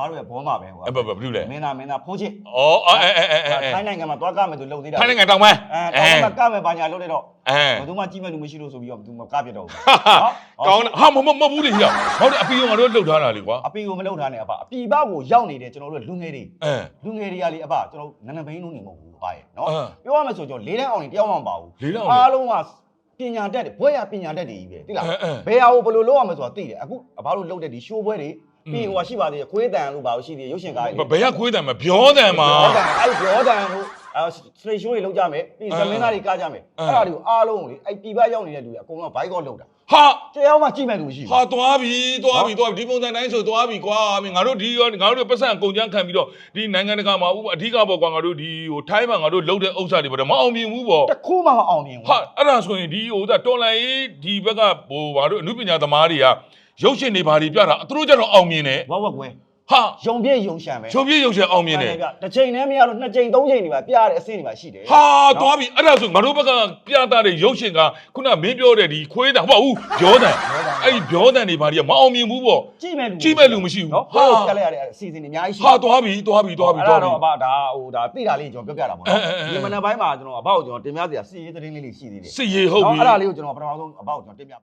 ဘာလို့လဲဘောမှာပဲဟိုအဲ့ဘယ်ဘယ်လူလဲမင်းသားမင်းသားဖုန်းချင်းဩအဲအဲအဲအဲအဲထိုင်းနိုင်ငံမှာသွားကမယ်သူလုံသေးတာထိုင်းနိုင်ငံတောင်ပိုင်းအဲတောင်မှာကမယ်ဘာညာလုပ်နေတော့အဲဘယ်သူမှကြည့်မဲ့လူမရှိလို့ဆိုပြီးတော့ဘယ်သူမှကပြတ်တော့ဘူးကောင်းဟာမမမဘူးလေဟိရဟုတ်တယ်အပီရောငါတို့လှုပ်ထားတာလေကွာအပီကိုမလုပ်ထားနဲ့အဖအပီဘကိုရောက်နေတဲ့ကျွန်တော်တို့လူငယ်တွေအဲလူငယ်တွေကလေအဖကျွန်တော်နန်းနဘိန်းလုံးနေမဟုတ်ဘူးအဖရဲ့နော်အာပြောရမယ်ဆိုကျွန်တော်လေးတန်းအောင်နေတယောက်မှမပါဘူးလေးတန်းအောင်နေအားလုံးကပညာတတ်တယ်ဘွဲရပညာတတ်တွေကြီးပဲတိလားအဲအဲဘယ်ဟာကိုဘယ်လိုလုပ်ရမလဲဆိုတာသိတယ်အခုအဖတို့လုပ်တဲ့ဒီရှိုးပွဲတွေอืม ပြီးရင်ဟိုကရှိပါသေးတယ်ခွေးတန်လို့ပါလို့ရှိသေးတယ်ရုပ်ရှင်ကားတွေဘယ်ရခွေးတံမပြောတံမှာပြောတန်အဲ့ပြောတန်ဟိုအဲစထရိတ်ရှိုးတွေလုပ်ကြမယ်ပြီးရင်သမင်းသားတွေကားကြမယ်အဲအဲ့ဒါတွေကိုအားလုံးကိုလေအဲ့ပြည်ပရောက်နေတဲ့လူတွေအကုန်လုံးဘိုက်ကော့လုပ်တာဟာတရားမှကြည့်မဲ့လူမရှိဘူးဟာသွားပြီသွားပြီသွားပြီဒီပုံစံတိုင်းဆိုသွားပြီကွာမင်းငါတို့ဒီရောငါတို့ပတ်စံကုန်ချမ်းခံပြီးတော့ဒီနိုင်ငံတကာမှာဥပအဓိကပေါ့ကွာငါတို့ဒီဟိုထိုင်းမှာငါတို့လှုပ်တဲ့ဥစ္စာတွေပေါ့မအောင်မြင်ဘူးပေါ့တစ်ခုမှမအောင်မြင်ဘူးဟာအဲ့ဒါဆိုရင်ဒီဟိုဒါတော်လန်ရေးဒီဘက်ကဟိုဘာတို့အမှုပညာသမားတွေက ရုပ်ရှင်တွေဘာတွေပြတာသူတို့ကြတော့အောင်မြင်တယ်ဝက်ဝက်ကွဲဟာယုံပြည့်ယုံရှံပဲချုပ်ပြည့်ရုပ်ရှင်အောင်မြင်တယ်တစ်ချိန်တည်းမရလို့နှစ်ချိန်သုံးချိန်ဒီမှာပြရတဲ့အဆင့်ဒီမှာရှိတယ်ဟာသွားပြီအဲ့ဒါဆိုငါတို့ဘက်ကပြတာတဲ့ရုပ်ရှင်ကခုနမင်းပြောတဲ့ဒီခွေးတံဟုတ်ပါဘူးပြောတံအဲ့ဒီပြောတံတွေဘာတွေကမအောင်မြင်ဘူးပေါ့ကြည့်မဲ့လူကြည့်မဲ့လူမရှိဘူးနော်ဟာဟာပြလိုက်ရတဲ့အစီအစဉ်တွေအများကြီးရှိဟာသွားပြီသွားပြီသွားပြီအဲ့သွားပြီဒါတော့အဘဒါဟိုဒါသိတာလေးကျွန်တော်ပြောပြတာပေါ့အဲနော်အဲအဲဒီမနက်ပိုင်းမှာကျွန်တော်အဘောက်ကိုကျွန်တော်တင်ပြစရာစီရေးသတင်းလေးလေးရှိသေးတယ်စစ်ရေးဟုတ်ပြီအဲ့ဒါလေးကိုကျွန်တော်ပထမဆုံးအဘောက်ကိုကျွန်တော်တင်ပြ